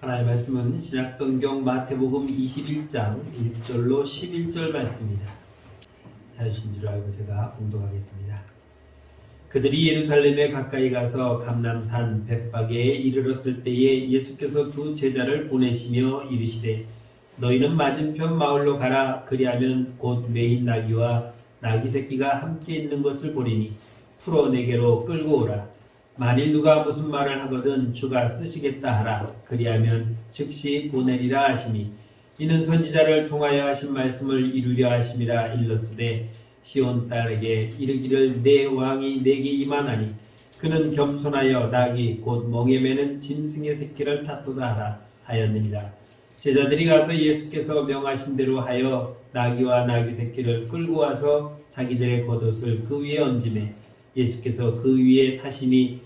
하나님의 말씀은 신약성경 마태복음 21장 1절로 11절 말씀입니다. 자유신 줄 알고 제가 공독하겠습니다. 그들이 예루살렘에 가까이 가서 감남산 벳박에 이르렀을 때에 예수께서 두 제자를 보내시며 이르시되 너희는 맞은편 마을로 가라 그리하면 곧 메인 나귀와 나귀 새끼가 함께 있는 것을 보리니 풀어 내게로 끌고 오라 만일 누가 무슨 말을 하거든 주가 쓰시겠다 하라. 그리하면 즉시 보내리라 하시니 이는 선지자를 통하여 하신 말씀을 이루려 하심이라 일렀으되 시온 딸에게 이르기를 내 왕이 내게 임하나니 그는 겸손하여 낙이 곧 멍에 매는 짐승의 새끼를 탓도다 하라 하였느니라. 제자들이 가서 예수께서 명하신 대로 하여 나귀와 나귀 새끼를 끌고 와서 자기들의 겉옷을 그 위에 얹음에 예수께서 그 위에 타시니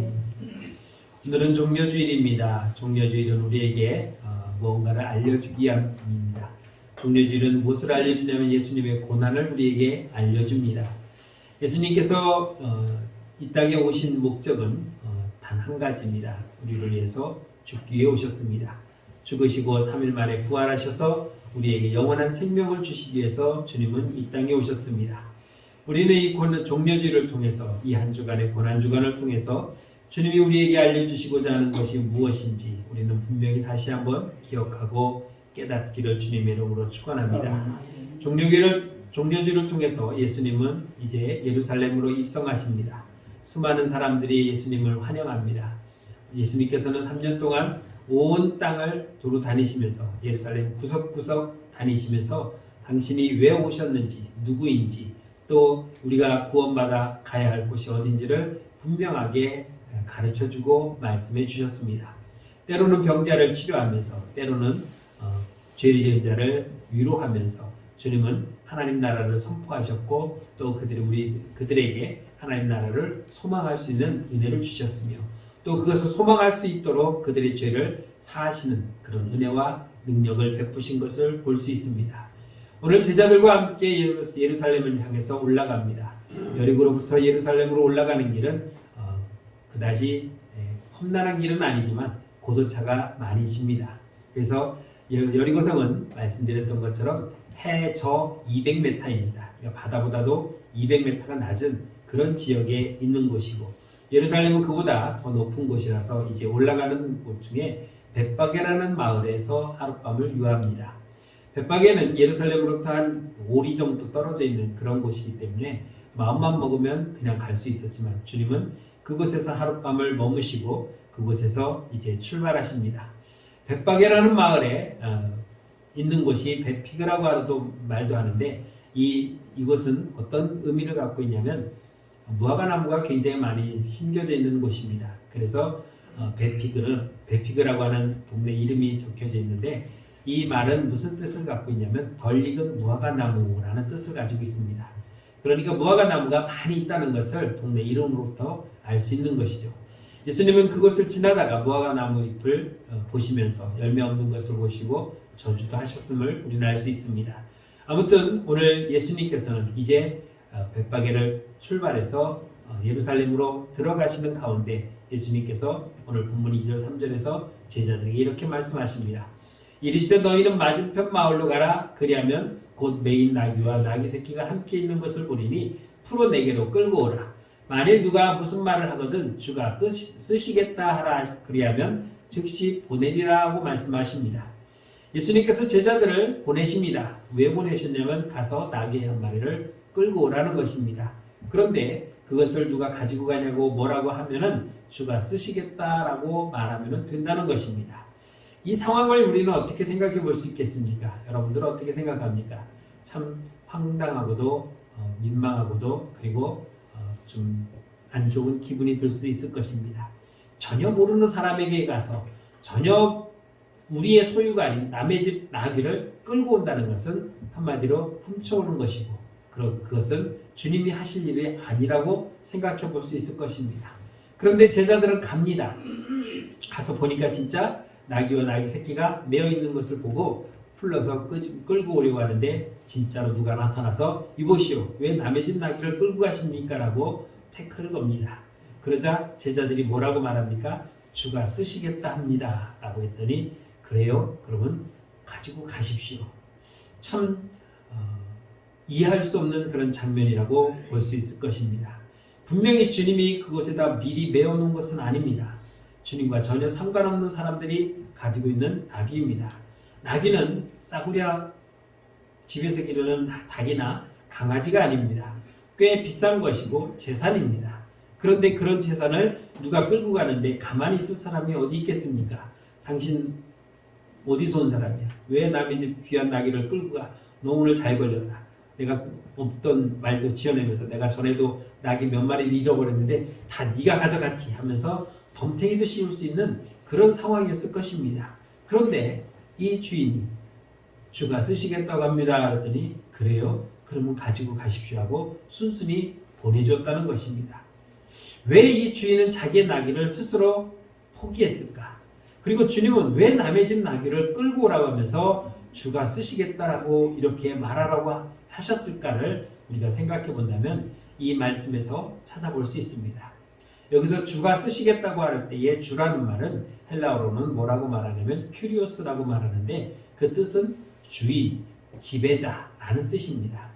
오늘은 종려주일입니다. 종려주일은 우리에게 어, 무언가를 알려주기 위함입니다. 종려주일은 무엇을 알려주냐면 예수님의 고난을 우리에게 알려줍니다. 예수님께서 어, 이 땅에 오신 목적은 어, 단한 가지입니다. 우리를 위해서 죽기 위해 오셨습니다. 죽으시고 3일 만에 부활하셔서 우리에게 영원한 생명을 주시기 위해서 주님은 이 땅에 오셨습니다. 우리는 이 종려주일을 통해서 이 한 주간의 고난 주간을 통해서 주님이 우리에게 알려주시고자 하는 것이 무엇인지 우리는 분명히 다시 한번 기억하고 깨닫기를 주님의 이름으로 축원합니다. 종려주일을 종려주를 통해서 예수님은 이제 예루살렘으로 입성하십니다. 수많은 사람들이 예수님을 환영합니다. 예수님께서는 3년 동안 온 땅을 도로 다니시면서 예루살렘 구석구석 다니시면서 당신이 왜 오셨는지 누구인지 또 우리가 구원받아 가야 할 곳이 어딘지를 분명하게 가르쳐 주고 말씀해 주셨습니다. 때로는 병자를 치료하면서 때로는 어, 죄 지은 자를 위로하면서 주님은 하나님 나라를 선포하셨고 또 그들이 우리 그들에게 하나님 나라를 소망할 수 있는 은혜를 주셨으며 또 그것을 소망할 수 있도록 그들의 죄를 사하시는 그런 은혜와 능력을 베푸신 것을 볼 수 있습니다. 오늘 제자들과 함께 예루- 예루살렘을 향해서 올라갑니다. 여리고로부터 예루살렘으로 올라가는 길은 어, 그다지 예, 험난한 길은 아니지만 고도차가 많이 집니다. 그래서 여- 여리고성은 말씀드렸던 것처럼 해저 200m입니다. 그러니까 바다보다도 200m가 낮은 그런 지역에 있는 곳이고 예루살렘은 그보다 더 높은 곳이라서 이제 올라가는 곳 중에 벳바게라는 마을에서 하룻밤을 유합니다. 벳바게는 예루살렘으로부터 한 5리 정도 떨어져 있는 그런 곳이기 때문에 마음만 먹으면 그냥 갈 수 있었지만 주님은 그곳에서 하룻밤을 머무시고 그곳에서 이제 출발하십니다. 벳바게라는 마을에 어, 있는 곳이 베피그라고 하도 말도 하는데 이 이곳은 어떤 의미를 갖고 있냐면 무화과 나무가 굉장히 많이 심겨져 있는 곳입니다. 그래서 어, 베피그는 베피그라고 하는 동네 이름이 적혀져 있는데 이 말은 무슨 뜻을 갖고 있냐면 덜 익은 무화과 나무라는 뜻을 가지고 있습니다. 그러니까 무화과 나무가 많이 있다는 것을 동네 이름으로부터 알 수 있는 것이죠. 예수님은 그곳을 지나다가 무화과 나무 잎을 어, 보시면서 열매 없는 것을 보시고 저주도 하셨음을 우리는 알 수 있습니다. 아무튼 오늘 예수님께서는 이제 어, 벳바게를 출발해서 어, 예루살렘으로 들어가시는 가운데 예수님께서 오늘 본문 2절 3절에서 제자들에게 이렇게 말씀하십니다. 이르시되 너희는 맞은편 마을로 가라 그리하면 곧 메인 나귀와 나귀 새끼가 함께 있는 것을 보리니 풀어 내게로 끌고 오라. 만일 누가 무슨 말을 하거든 주가 쓰시겠다 하라 그리하면 즉시 보내리라 하고 말씀하십니다. 예수님께서 제자들을 보내십니다. 왜 보내셨냐면 가서 나귀 한 마리를 끌고 오라는 것입니다. 그런데 그것을 누가 가지고 가냐고 뭐라고 하면은 주가 쓰시겠다라고 말하면 된다는 것입니다. 이 상황을 우리는 어떻게 생각해 볼 수 있겠습니까? 여러분들은 어떻게 생각합니까? 참 황당하고도 어, 민망하고도 그리고 어, 좀 안 좋은 기분이 들 수도 있을 것입니다. 전혀 모르는 사람에게 가서 전혀 우리의 소유가 아닌 남의 집 나귀를 끌고 온다는 것은 한마디로 훔쳐오는 것이고 그것은 주님이 하실 일이 아니라고 생각해 볼 수 있을 것입니다. 그런데 제자들은 갑니다. 가서 보니까 진짜 나귀와 나귀 새끼가 매어 있는 것을 보고 풀러서 끄- 끌고 오려고 하는데 진짜로 누가 나타나서 이보시오 왜 남의 집 나귀를 끌고 가십니까? 라고 태클을 겁니다. 그러자 제자들이 뭐라고 말합니까? 주가 쓰시겠다 합니다. 라고 했더니 그래요? 그러면 가지고 가십시오. 참 어, 이해할 수 없는 그런 장면이라고 볼 수 있을 것입니다. 분명히 주님이 그곳에다 미리 메어놓은 것은 아닙니다. 주님과 전혀 상관없는 사람들이 가지고 있는 나귀입니다. 나귀는 싸구려 집에서 기르는 닭이나 강아지가 아닙니다. 꽤 비싼 것이고 재산입니다. 그런데 그런 재산을 누가 끌고 가는데 가만히 있을 사람이 어디 있겠습니까? 당신 어디서 온 사람이야? 왜 남의 집 귀한 나귀를 끌고 가? 너 오늘 잘 걸렸다. 내가 없던 말도 지어내면서 내가 전에도 나귀 몇 마리를 잃어버렸는데 다 네가 가져갔지 하면서 덤탱이도 씌울 수 있는 그런 상황이었을 것입니다. 그런데 이 주인이 주가 쓰시겠다고 합니다. 그랬더니 그래요? 그러면 가지고 가십시오 하고 순순히 보내줬다는 것입니다. 왜 이 주인은 자기의 나귀를 스스로 포기했을까? 그리고 주님은 왜 남의 집 나귀를 끌고 오라고 하면서 주가 쓰시겠다라고 이렇게 말하라고 하셨을까를 우리가 생각해 본다면 이 말씀에서 찾아볼 수 있습니다. 여기서 주가 쓰시겠다고 할 때의 주라는 말은 헬라어로는 뭐라고 말하냐면 큐리오스라고 말하는데 그 뜻은 주인, 지배자라는 뜻입니다.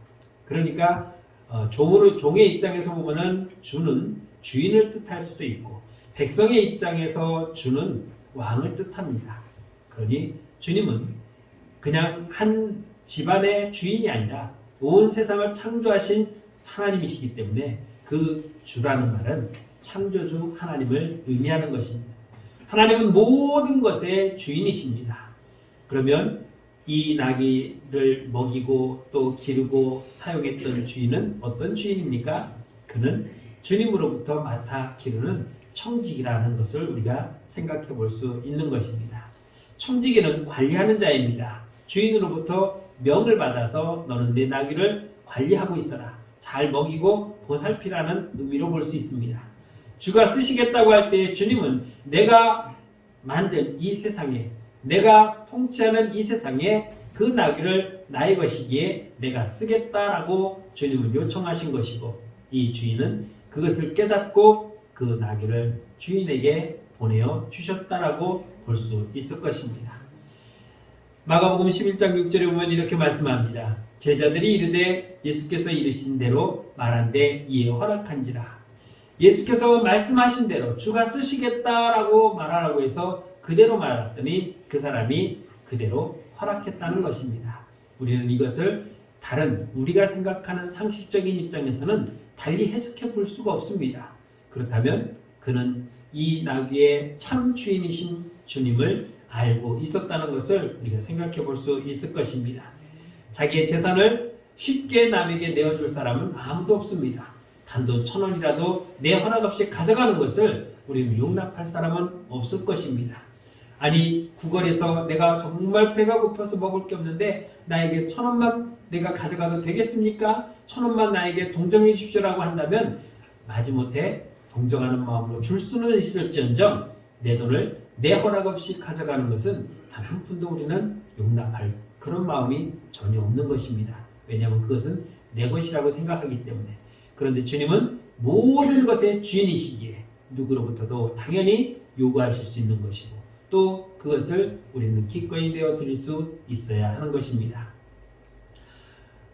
그러니까 어, 종으로 종의 입장에서 보면은 주는 주인을 뜻할 수도 있고 백성의 입장에서 주는 왕을 뜻합니다. 그러니 주님은 그냥 한 집안의 주인이 아니라 온 세상을 창조하신 하나님이시기 때문에 그 주라는 말은 창조주 하나님을 의미하는 것입니다. 하나님은 모든 것의 주인이십니다. 그러면 이 나귀를 먹이고 또 기르고 사용했던 주인은 어떤 주인입니까? 그는 주님으로부터 맡아 기르는 청지기라는 것을 우리가 생각해 볼 수 있는 것입니다. 청지기는 관리하는 자입니다. 주인으로부터 명을 받아서 너는 내 나귀를 관리하고 있어라. 잘 먹이고 보살피라는 의미로 볼 수 있습니다. 주가 쓰시겠다고 할 때 주님은 내가 만든 이 세상에 내가 통치하는 이 세상에 그 나귀를 나의 것이기에 내가 쓰겠다라고 주님은 요청하신 것이고 이 주인은 그것을 깨닫고 그 나귀를 주인에게 보내어 주셨다라고 볼 수 있을 것입니다. 마가복음 11장 6절에 보면 이렇게 말씀합니다. 제자들이 이르되 예수께서 이르신 대로 말한데 이에 허락한지라. 예수께서 말씀하신 대로 주가 쓰시겠다라고 말하라고 해서 그대로 말했더니 그 사람이 그대로 허락했다는 것입니다. 우리는 이것을 다른 우리가 생각하는 상식적인 입장에서는 달리 해석해 볼 수가 없습니다. 그렇다면 그는 이 나귀의 참 주인이신 주님을 알고 있었다는 것을 우리가 생각해 볼 수 있을 것입니다. 자기의 재산을 쉽게 남에게 내어줄 사람은 아무도 없습니다. 단돈 천 원이라도 내 허락 없이 가져가는 것을 우리는 용납할 사람은 없을 것입니다. 아니 구걸에서 내가 정말 배가 고파서 먹을 게 없는데 나에게 천 원만 내가 가져가도 되겠습니까? 천 원만 나에게 동정해 주십시오라고 한다면 마지못해 동정하는 마음으로 줄 수는 있을지언정 내 돈을 내 허락 없이 가져가는 것은 단 한 푼도 우리는 용납할 그런 마음이 전혀 없는 것입니다. 왜냐하면 그것은 내 것이라고 생각하기 때문에. 그런데 주님은 모든 것의 주인이시기에 누구로부터도 당연히 요구하실 수 있는 것이고 또 그것을 우리는 기꺼이 내어 드릴 수 있어야 하는 것입니다.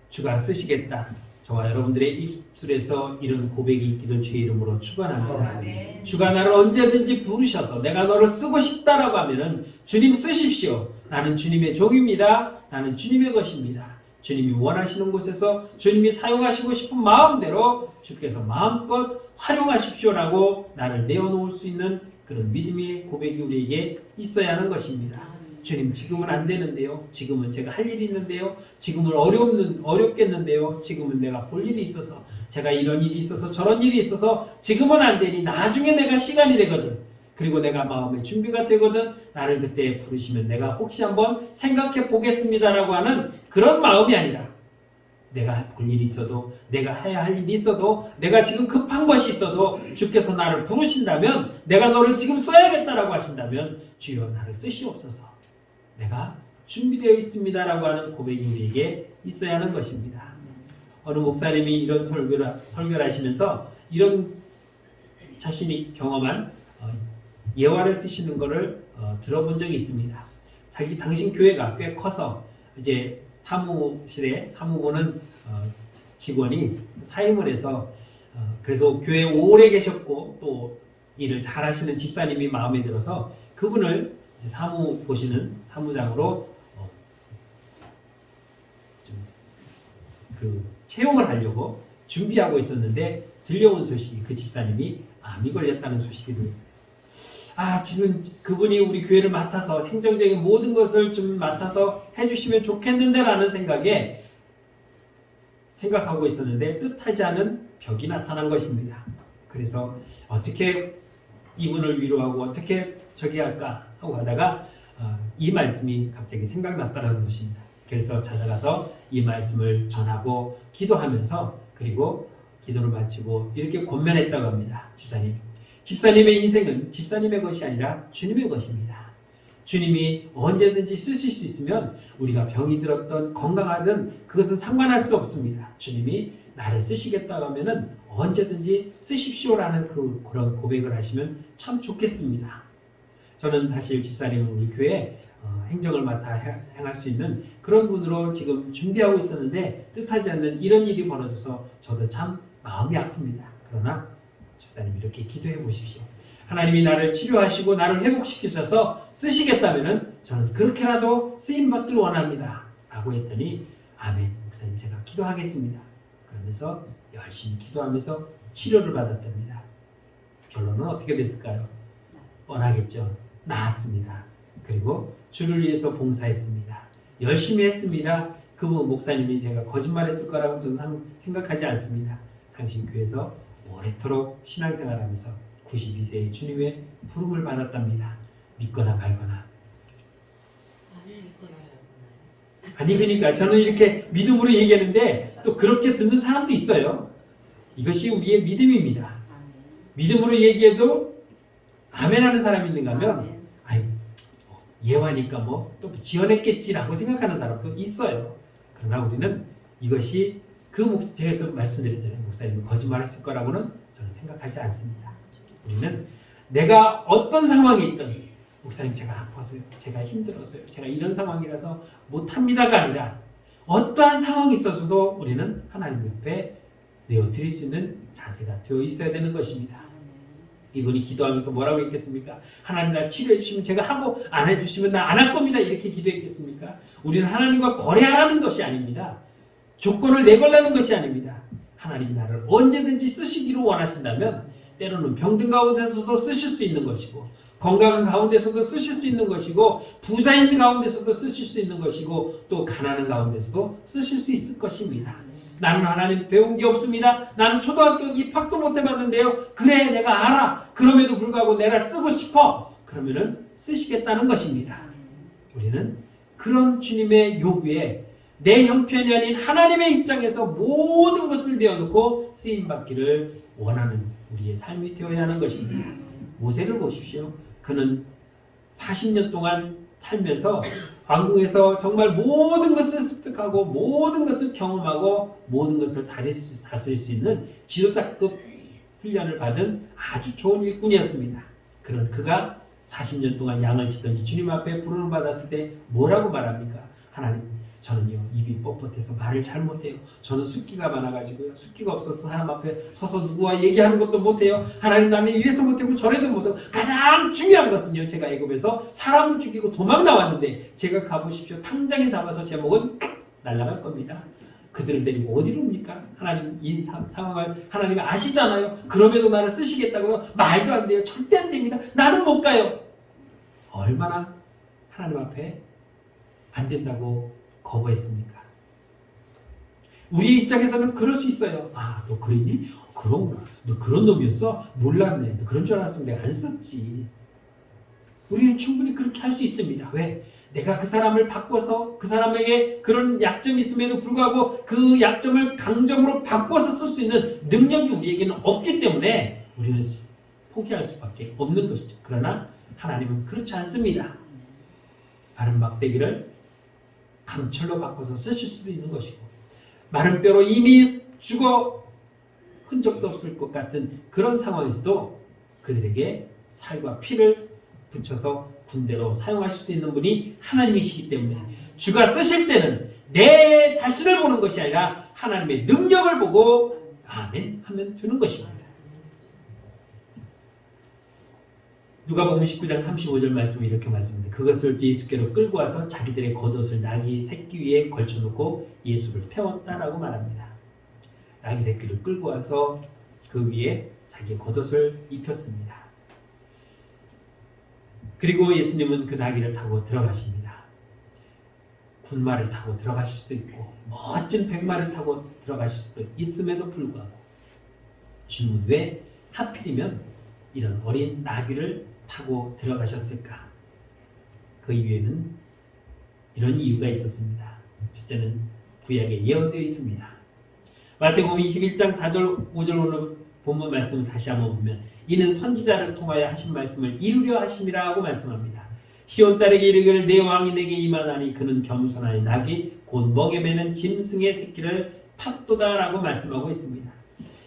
주가 쓰시겠다. 저와 여러분들의 입술에서 이런 고백이 있기를 주의 이름으로 축원합니다. 아멘. 주가 나를 언제든지 부르셔서 내가 너를 쓰고 싶다라고 하면은 주님 쓰십시오. 나는 주님의 종입니다. 나는 주님의 것입니다. 주님이 원하시는 곳에서 주님이 사용하시고 싶은 마음대로 주께서 마음껏 활용하십시오라고 나를 내어놓을 수 있는 그런 믿음의 고백이 우리에게 있어야 하는 것입니다. 주님 지금은 안 되는데요. 지금은 제가 할 일이 있는데요. 지금은 어렵는 어렵겠는데요. 지금은 내가 볼 일이 있어서 제가 이런 일이 있어서 저런 일이 있어서 지금은 안 되니 나중에 내가 시간이 되거든. 그리고 내가 마음의 준비가 되거든 나를 그때 부르시면 내가 혹시 한번 생각해 보겠습니다라고 하는 그런 마음이 아니라 내가 볼 일이 있어도 내가 해야 할 일이 있어도 내가 지금 급한 것이 있어도 주께서 나를 부르신다면 내가 너를 지금 써야겠다라고 하신다면 주여 나를 쓰시옵소서 내가 준비되어 있습니다라고 하는 고백이 우리에게 있어야 하는 것입니다. 어느 목사님이 이런 설교를, 설교를 하시면서 이런 자신이 경험한 어, 예화를 드시는 것을 어, 들어본 적이 있습니다. 자기 당신 교회가 꽤 커서 이제 사무실에 사무보는 어, 직원이 사임을 해서 어, 그래서 교회 오래 계셨고 또 일을 잘하시는 집사님이 마음에 들어서 그분을 사무 보시는 사무장으로 어, 좀그 채용을 하려고 준비하고 있었는데 들려온 소식이 그 집사님이 암이 걸렸다는 소식이 들었어요. 아 지금 그분이 우리 교회를 맡아서 행정적인 모든 것을 좀 맡아서 해주시면 좋겠는데라는 생각에 생각하고 있었는데 뜻하지 않은 벽이 나타난 것입니다. 그래서 어떻게 이분을 위로하고 어떻게 저기 할까 하고 하다가 어, 이 말씀이 갑자기 생각났다는 것입니다. 그래서 찾아가서 이 말씀을 전하고 기도하면서 그리고 기도를 마치고 이렇게 권면했다고 합니다. 집사님. 집사님의 인생은 집사님의 것이 아니라 주님의 것입니다. 주님이 언제든지 쓰실 수 있으면 우리가 병이 들었던 건강하든 그것은 상관할 수 없습니다. 주님이 나를 쓰시겠다고 하면은 언제든지 쓰십시오라는 그 그런 고백을 하시면 참 좋겠습니다. 저는 사실 집사님은 우리 교회 어, 행정을 맡아 해- 행할 수 있는 그런 분으로 지금 준비하고 있었는데 뜻하지 않는 이런 일이 벌어져서 저도 참 마음이 아픕니다. 그러나 집사님 이렇게 기도해 보십시오. 하나님이 나를 치료하시고 나를 회복시키셔서 쓰시겠다면은 저는 그렇게라도 쓰임 받길 원합니다. 라고 했더니 아멘 목사님 제가 기도하겠습니다. 그러면서 열심히 기도하면서 치료를 받았답니다. 결론은 어떻게 됐을까요? 뻔하겠죠. 나았습니다. 그리고 주를 위해서 봉사했습니다. 열심히 했습니다. 그분 목사님이 제가 거짓말했을 거라고 저는 상- 생각하지 않습니다. 당신 교회에서 오래도록 신앙생활하면서 92세의 주님의 부름을 받았답니다. 믿거나 말거나. 아니 그러니까 저는 이렇게 믿음으로 얘기하는데 또 그렇게 듣는 사람도 있어요. 이것이 우리의 믿음입니다. 믿음으로 얘기해도 아멘하는 사람이 있는가 하면 아이 뭐 예화니까 뭐 또 지어냈겠지라고 생각하는 사람도 있어요. 그러나 우리는 이것이 그 목사에서 말씀드렸잖아요. 목사님이 거짓말했을 거라고는 저는 생각하지 않습니다. 우리는 내가 어떤 상황에 있든 목사님 제가 아파서요, 제가 힘들어서요, 제가 이런 상황이라서 못합니다가 아니라 어떠한 상황이 있어서도 우리는 하나님 옆에 내어드릴 수 있는 자세가 되어 있어야 되는 것입니다. 이분이 기도하면서 뭐라고 했겠습니까? 하나님 나 치료해 주시면 제가 하고 안 해주시면 나 안 할 겁니다. 이렇게 기도했겠습니까? 우리는 하나님과 거래하라는 것이 아닙니다. 조건을 내걸라는 것이 아닙니다. 하나님이 나를 언제든지 쓰시기로 원하신다면 때로는 병든 가운데서도 쓰실 수 있는 것이고 건강한 가운데서도 쓰실 수 있는 것이고 부자인 가운데서도 쓰실 수 있는 것이고 또 가난한 가운데서도 쓰실 수 있을 것입니다. 나는 하나님 배운 게 없습니다. 나는 초등학교 입학도 못 해봤는데요. 그래 내가 알아. 그럼에도 불구하고 내가 쓰고 싶어. 그러면은 쓰시겠다는 것입니다. 우리는 그런 주님의 요구에 내 형편이 아닌 하나님의 입장에서 모든 것을 내어놓고 쓰임 받기를 원하는 우리의 삶이 되어야 하는 것입니다. 모세를 보십시오. 그는 40년 동안 살면서 왕궁에서 정말 모든 것을 습득하고 모든 것을 경험하고 모든 것을 수, 다스릴 수 있는 지도자급 훈련을 받은 아주 좋은 일꾼이었습니다. 그런 그가 40년 동안 양을 치더니 주님 앞에 부름을 받았을 때 뭐라고 말합니까? 하나님, 저는요 입이 뻣뻣해서 말을 잘 못해요. 저는 숫기가 많아가지고요 숫기가 없어서 사람 앞에 서서 누구와 얘기하는 것도 못해요. 하나님 나는 이래서 못하고 저래도 못하고 가장 중요한 것은요 제가 애굽에서 사람을 죽이고 도망 나왔는데 제가 가보십시오 탕장에 잡아서 제 목은 날아갈 겁니다. 그들을 데리고 어디로 옵니까? 하나님 이 사- 상황을 하나님 아시잖아요. 그럼에도 나를 쓰시겠다고요? 말도 안 돼요. 절대 안 됩니다. 나는 못 가요. 얼마나 하나님 앞에 안 된다고 거부했습니까? 우리 입장에서는 그럴 수 있어요. 아, 너 그랬니? 그런구나. 너 그런 놈이었어? 몰랐네. 너 그런 줄 알았으면 내가 안 썼지. 우리는 충분히 그렇게 할 수 있습니다. 왜? 내가 그 사람을 바꿔서 그 사람에게 그런 약점이 있음에도 불구하고 그 약점을 강점으로 바꿔서 쓸 수 있는 능력이 우리에게는 없기 때문에 우리는 포기할 수밖에 없는 것이죠. 그러나 하나님은 그렇지 않습니다. 마른 막대기를 강철로 바꿔서 쓰실 수도 있는 것이고 마른 뼈로 이미 죽어 흔적도 없을 것 같은 그런 상황에서도 그들에게 살과 피를 붙여서 군대로 사용하실 수 있는 분이 하나님이시기 때문에 주가 쓰실 때는 내 자신을 보는 것이 아니라 하나님의 능력을 보고 아멘 하면 되는 것입니다. 누가복음 19장 35절 말씀이 이렇게 말씀합니다. 그것을 예수께로 끌고 와서 자기들의 겉옷을 나귀 새끼 위에 걸쳐놓고 예수를 태웠다라고 말합니다. 나귀 새끼를 끌고 와서 그 위에 자기 겉옷을 입혔습니다. 그리고 예수님은 그 나귀를 타고 들어가십니다. 군마를 타고 들어가실 수도 있고 멋진 백마를 타고 들어가실 수도 있음에도 불구하고 주님은 왜 하필이면 이런 어린 나귀를 타고 들어가셨을까? 그 이유에는 이런 이유가 있었습니다. 첫째는 구약에 예언되어 있습니다. 마태복음 21장 4절 5절 오늘 본문 말씀을 다시 한번 보면 이는 선지자를 통하여 하신 말씀을 이루려 하심이라고 말씀합니다. 시온 딸에게 이르기를 내 왕이 내게 임하나니 그는 겸손하니 낙이 곧 먹에 매는 짐승의 새끼를 탔도다라고 말씀하고 있습니다.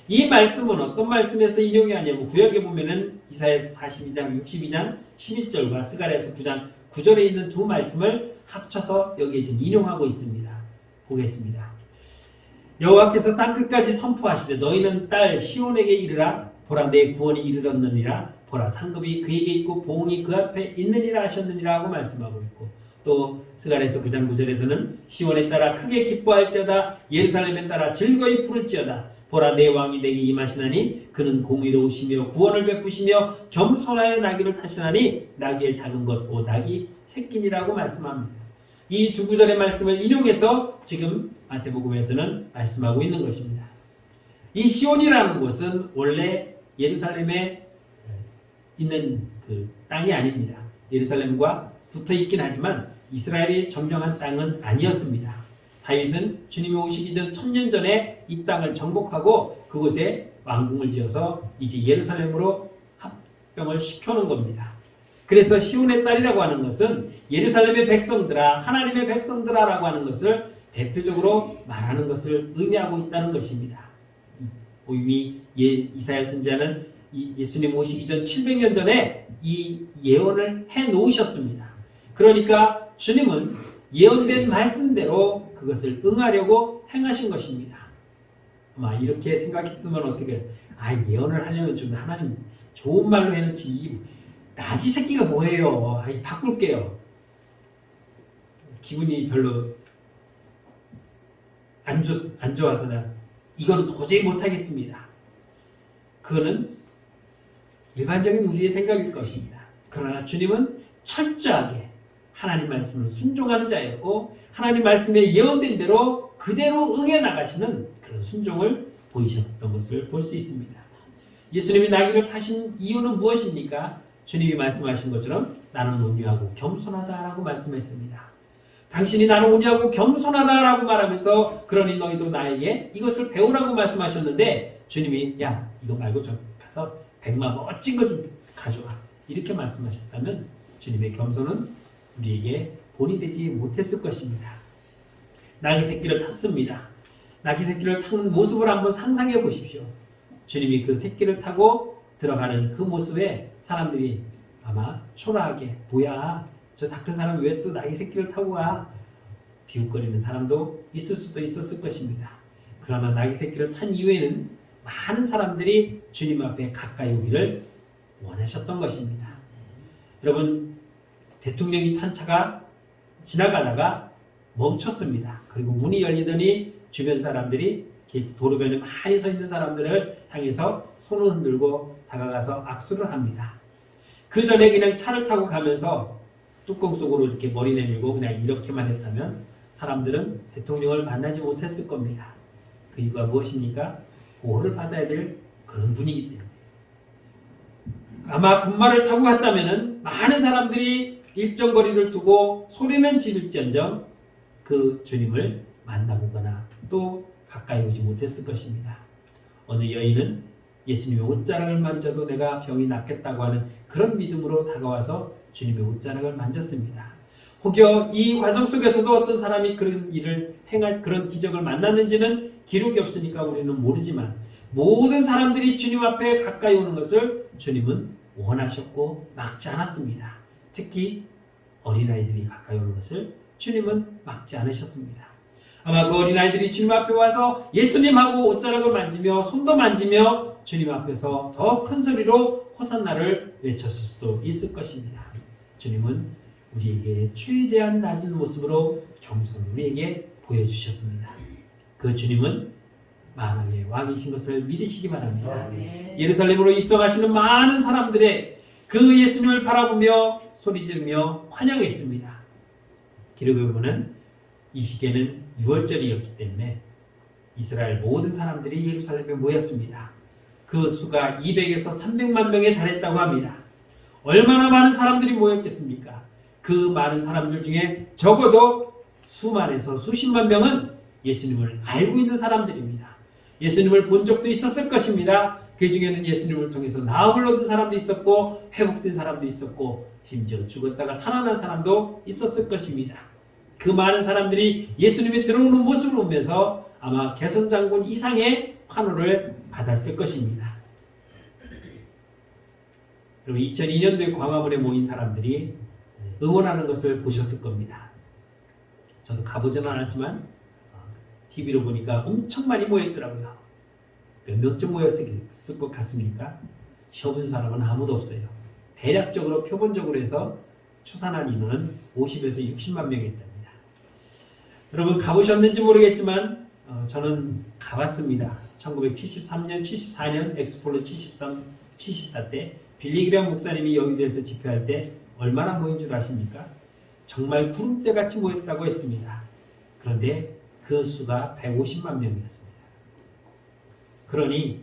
이 말씀은 어떤 말씀에서 인용이 아니냐면 구약에 보면은 이사야서 42장 62장 11절과 스가랴서 9장 9절에 있는 두 말씀을 합쳐서 여기에 지금 인용하고 있습니다. 보겠습니다. 여호와께서 땅 끝까지 선포하시되 너희는 딸 시온에게 이르라 보라 내 구원이 이르렀느니라 보라 상급이 그에게 있고 보응이 그 앞에 있느니라 하셨느니라 하고 말씀하고 있고 또 스가랴서 9장 9절에서는 시온에 따라 크게 기뻐할지어다 예루살렘에 따라 즐거이 부를지어다 보라 내 왕이 내게 임하시나니 그는 공의로우시며 구원을 베푸시며 겸손하여 나귀를 타시나니 나귀의 작은 것고 나귀 새끼니라고 말씀합니다. 이 두 구절의 말씀을 인용해서 지금 마태복음에서는 말씀하고 있는 것입니다. 이 시온이라는 곳은 원래 예루살렘에 있는 그 땅이 아닙니다. 예루살렘과 붙어 있긴 하지만 이스라엘이 점령한 땅은 아니었습니다. 다윗은 주님이 오시기 전 천년 전에 이 땅을 정복하고 그곳에 왕궁을 지어서 이제 예루살렘으로 합병을 시켜놓은 겁니다. 그래서 시온의 딸이라고 하는 것은 예루살렘의 백성들아 하나님의 백성들아라고 하는 것을 대표적으로 말하는 것을 의미하고 있다는 것입니다. 이미 예, 이사야 선지자는 예수님 오시기 전 700년 전에 이 예언을 해 놓으셨습니다. 그러니까 주님은 예언된 말씀대로 그것을 응하려고 행하신 것입니다. 아마 이렇게 생각했으면 어떻게 아 예언을 하려면 좀 하나님 좋은 말로 해놓지 이 나귀 새끼가 뭐예요? 아이 바꿀게요. 기분이 별로 안, 좋, 안 좋아서 나 이거는 도저히 못하겠습니다. 그거는 일반적인 우리의 생각일 것입니다. 그러나 주님은 철저하게 하나님 말씀을 순종하는 자였고 하나님 말씀에 예언된 대로 그대로 응해 나가시는 그런 순종을 보이셨던 것을 볼 수 있습니다. 예수님이 나귀를 타신 이유는 무엇입니까? 주님이 말씀하신 것처럼 나는 온유하고 겸손하다라고 말씀했습니다. 당신이 나는 온유하고 겸손하다라고 말하면서 그러니 너희도 나에게 이것을 배우라고 말씀하셨는데 주님이 야 이거 말고 저 가서 백마 멋진 거 좀 가져와 이렇게 말씀하셨다면 주님의 겸손은 우리에게 본이 되지 못했을 것입니다. 나귀 새끼를 탔습니다. 나귀 새끼를 타는 모습을 한번 상상해 보십시오. 주님이 그 새끼를 타고 들어가는 그 모습에 사람들이 아마 초라하게 뭐야 저다큰 사람 왜또 나귀 새끼를 타고 가? 비웃거리는 사람도 있을 수도 있었을 것입니다. 그러나 나귀 새끼를 탄 이후에는 많은 사람들이 주님 앞에 가까이 오기를 원하셨던 것입니다. 여러분 대통령이 탄 차가 지나가다가 멈췄습니다. 그리고 문이 열리더니 주변 사람들이 도로변에 많이 서 있는 사람들을 향해서 손을 흔들고 다가가서 악수를 합니다. 그 전에 그냥 차를 타고 가면서 뚜껑 속으로 이렇게 머리 내밀고 그냥 이렇게만 했다면 사람들은 대통령을 만나지 못했을 겁니다. 그 이유가 무엇입니까? 보호를 받아야 될 그런 분이기 때문에. 아마 군마를 타고 갔다면은 많은 사람들이 일정 거리를 두고 소리는 지를지언정 그 주님을 만나보거나 또 가까이 오지 못했을 것입니다. 어느 여인은 예수님의 옷자락을 만져도 내가 병이 낫겠다고 하는 그런 믿음으로 다가와서 주님의 옷자락을 만졌습니다. 혹여 이 과정 속에서도 어떤 사람이 그런 일을 행하 그런 기적을 만났는지는 기록이 없으니까 우리는 모르지만 모든 사람들이 주님 앞에 가까이 오는 것을 주님은 원하셨고 막지 않았습니다. 특히 어린아이들이 가까이 오는 것을 주님은 막지 않으셨습니다. 아마 그 어린아이들이 주님 앞에 와서 예수님하고 옷자락을 만지며 손도 만지며 주님 앞에서 더 큰 소리로 호산나를 외쳤을 수도 있을 것입니다. 주님은 우리에게 최대한 낮은 모습으로 겸손을 우리에게 보여주셨습니다. 그 주님은 만왕의 왕이신 것을 믿으시기 바랍니다. 예루살렘으로 입성하시는 많은 사람들의 그 예수님을 바라보며 소리 지르며 환영했습니다. 기록에 보면 이 시기에는 6월절이었기 때문에 이스라엘 모든 사람들이 예루살렘에 모였습니다. 그 수가 200에서 300만 명에 달했다고 합니다. 얼마나 많은 사람들이 모였겠습니까? 그 많은 사람들 중에 적어도 수만에서 수십만 명은 예수님을 알고 있는 사람들입니다. 예수님을 본 적도 있었을 것입니다. 그 중에는 예수님을 통해서 나음을 얻은 사람도 있었고 회복된 사람도 있었고 심지어 죽었다가 살아난 사람도 있었을 것입니다. 그 많은 사람들이 예수님이 들어오는 모습을 보면서 아마 개선 장군 이상의 환호를 받았을 것입니다. 그리고 2002년도에 광화문에 모인 사람들이 응원하는 것을 보셨을 겁니다. 저도 가보지는 않았지만 TV로 보니까 엄청 많이 모였더라고요. 몇 명쯤 모였을 것 같습니까? 쉬어본 사람은 아무도 없어요. 대략적으로 표본적으로 해서 추산한 인원은 50에서 60만 명이 있답니다. 여러분 가보셨는지 모르겠지만 어, 저는 가봤습니다. 1973년, 74년 엑스폴로 73, 74 때 빌리그램 목사님이 여의도에서 집회할 때 얼마나 모인 줄 아십니까? 정말 구름대 같이 모였다고 했습니다. 그런데 그 수가 150만 명이었습니다. 그러니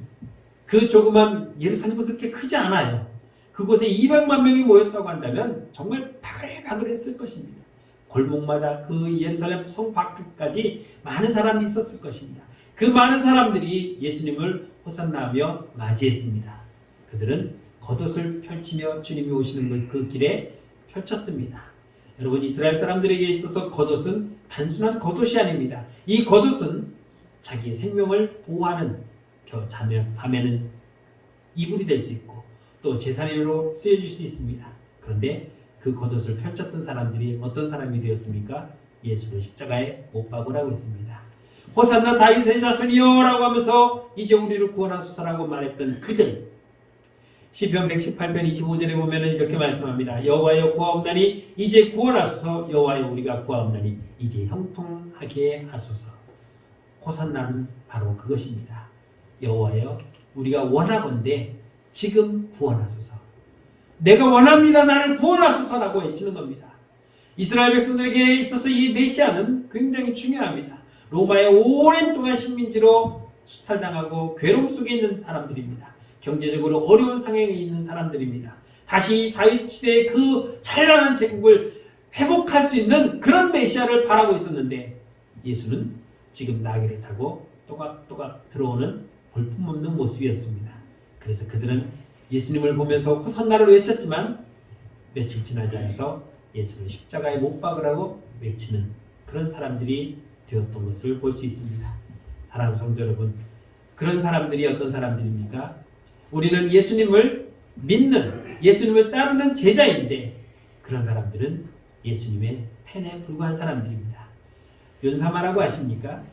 그 조그만 예루살렘은 그렇게 크지 않아요. 그곳에 200만 명이 모였다고 한다면 정말 바글바글했을 것입니다. 골목마다 그 예루살렘 성 밖까지 많은 사람이 있었을 것입니다. 그 많은 사람들이 예수님을 호산나며 맞이했습니다. 그들은 겉옷을 펼치며 주님이 오시는 그 길에 펼쳤습니다. 여러분 이스라엘 사람들에게 있어서 겉옷은 단순한 겉옷이 아닙니다. 이 겉옷은 자기의 생명을 보호하는 겨 자면 밤에는 이불이 될 수 있고 또 제사례로 쓰여질 수 있습니다. 그런데 그 겉옷을 펼쳤던 사람들이 어떤 사람이 되었습니까? 예수를 십자가에 못 박으라고 했습니다. 호산나 다윗의 자손이여라고 하면서 이제 우리를 구원하소서라고 말했던 그들 시편 118편 25절에 보면은 이렇게 말씀합니다. 여호와여 구하옵나니 이제 구원하소서 여호와여 우리가 구하옵나니 이제 형통하게 하소서. 호산나는 바로 그것입니다. 여호와여 우리가 원하건대 지금 구원하소서. 내가 원합니다. 나를 구원하소서라고 외치는 겁니다. 이스라엘 백성들에게 있어서 이 메시아는 굉장히 중요합니다. 로마의 오랜 동안 식민지로 수탈당하고 괴로움 속에 있는 사람들입니다. 경제적으로 어려운 상황에 있는 사람들입니다. 다시 다윗 시대의 그 찬란한 제국을 회복할 수 있는 그런 메시아를 바라고 있었는데 예수는 지금 나귀를 타고 또각또각 들어오는 볼품없는 모습이었습니다. 그래서 그들은 예수님을 보면서 호선나를 외쳤지만 며칠 지나지 않아서 예수를 십자가에 못 박으라고 외치는 그런 사람들이 되었던 것을 볼 수 있습니다. 사랑하는 성도 여러분, 그런 사람들이 어떤 사람들입니까? 우리는 예수님을 믿는, 예수님을 따르는 제자인데 그런 사람들은 예수님의 팬에 불과한 사람들입니다. 윤사마라고 아십니까?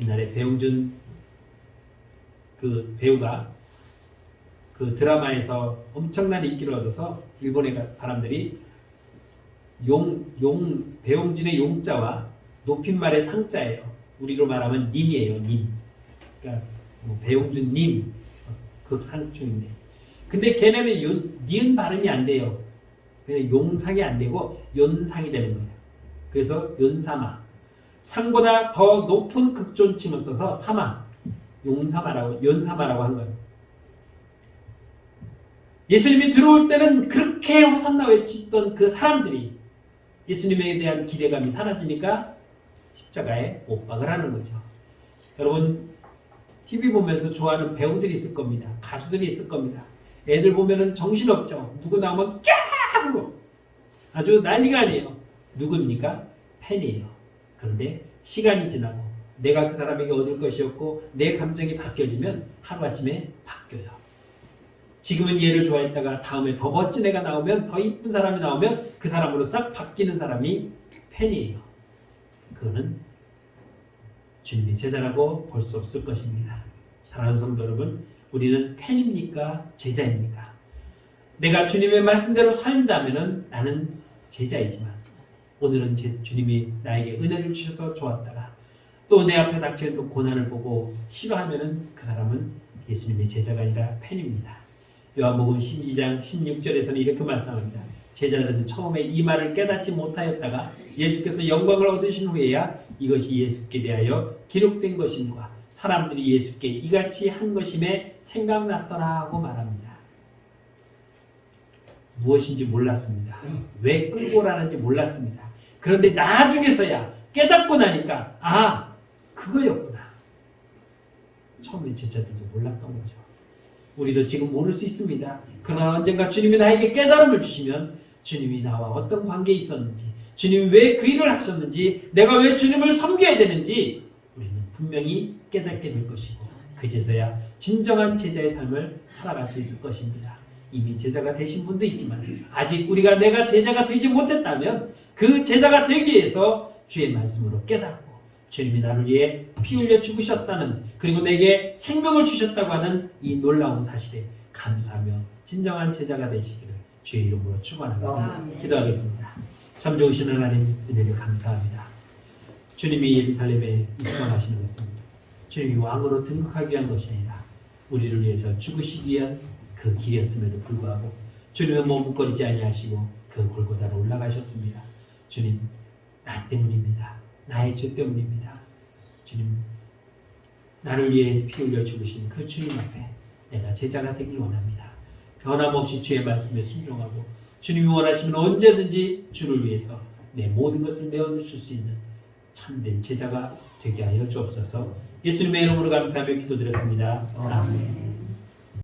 옛날에 배용준 그 배우가 그 드라마에서 엄청난 인기를 얻어서 일본의 사람들이 용, 용, 배용준의 용자와 높임말의 상자예요. 우리로 말하면 님이에요, 님. 그러니까 뭐 배용준 님, 극상충인데. 근데 걔네는 요, 니은 발음이 안 돼요. 그냥 용상이 안 되고 연상이 되는 거예요. 그래서 연사마. 상보다 더 높은 극존칭을 써서 사마, 용사마라고, 연사마라고 한 거예요. 예수님이 들어올 때는 그렇게 호산나 외치던 그 사람들이 예수님에 대한 기대감이 사라지니까 십자가에 못 박을 하는 거죠. 여러분 TV 보면서 좋아하는 배우들이 있을 겁니다. 가수들이 있을 겁니다. 애들 보면은 정신없죠. 누구 나오면 꺄! 하고 아주 난리가 아니에요. 누굽니까? 팬이에요. 그런데 시간이 지나고 내가 그 사람에게 얻을 것이었고 내 감정이 바뀌어지면 하루아침에 바뀌어요. 지금은 얘를 좋아했다가 다음에 더 멋진 애가 나오면 더 이쁜 사람이 나오면 그 사람으로 싹 바뀌는 사람이 팬이에요. 그거는 주님의 제자라고 볼 수 없을 것입니다. 사랑하는 성도 여러분, 우리는 팬입니까? 제자입니까? 내가 주님의 말씀대로 살다면은 나는 제자이지만 오늘은 제, 주님이 나에게 은혜를 주셔서 좋았다가 또 내 앞에 닥쳐있는 고난을 보고 싫어하면은 그 사람은 예수님의 제자가 아니라 팬입니다. 요한복음 12장 16절에서는 이렇게 말씀합니다. 제자들은 처음에 이 말을 깨닫지 못하였다가 예수께서 영광을 얻으신 후에야 이것이 예수께 대하여 기록된 것임과 사람들이 예수께 이같이 한 것임에 생각났더라 하고 말합니다. 무엇인지 몰랐습니다. 왜 끌고 라는지 몰랐습니다. 그런데 나중에서야 깨닫고 나니까 아 그거였구나. 처음에 제자들도 몰랐던 거죠. 우리도 지금 모를 수 있습니다. 그러나 언젠가 주님이 나에게 깨달음을 주시면 주님이 나와 어떤 관계에 있었는지, 주님이 왜 그 일을 하셨는지, 내가 왜 주님을 섬겨야 되는지 우리는 분명히 깨닫게 될 것이고 그제서야 진정한 제자의 삶을 살아갈 수 있을 것입니다. 이미 제자가 되신 분도 있지만 아직 우리가 내가 제자가 되지 못했다면 그 제자가 되기 위해서 주의 말씀으로 깨닫고 주님이 나를 위해 피 흘려 죽으셨다는 그리고 내게 생명을 주셨다고 하는 이 놀라운 사실에 감사하며 진정한 제자가 되시기를 주의 이름으로 축원합니다. 아멘. 기도하겠습니다. 참 좋으신 하나님 은혜를 감사합니다. 주님이 예루살렘에 입성하시는 것은 주님이 왕으로 등극하기 위한 것이 아니라 우리를 위해서 죽으시기 위한 그 길이었음에도 불구하고 주님은 머뭇거리지 아니하시고 그 골고다로 올라가셨습니다. 주님 나 때문입니다. 나의 죄 때문입니다. 주님 나를 위해 피 흘려 죽으신 그 주님 앞에 내가 제자가 되길 원합니다. 변함없이 주의 말씀에 순종하고 주님이 원하시면 언제든지 주를 위해서 내 모든 것을 내어줄 수 있는 참된 제자가 되게 하여 주옵소서. 예수님의 이름으로 감사하며 기도드렸습니다. 아멘.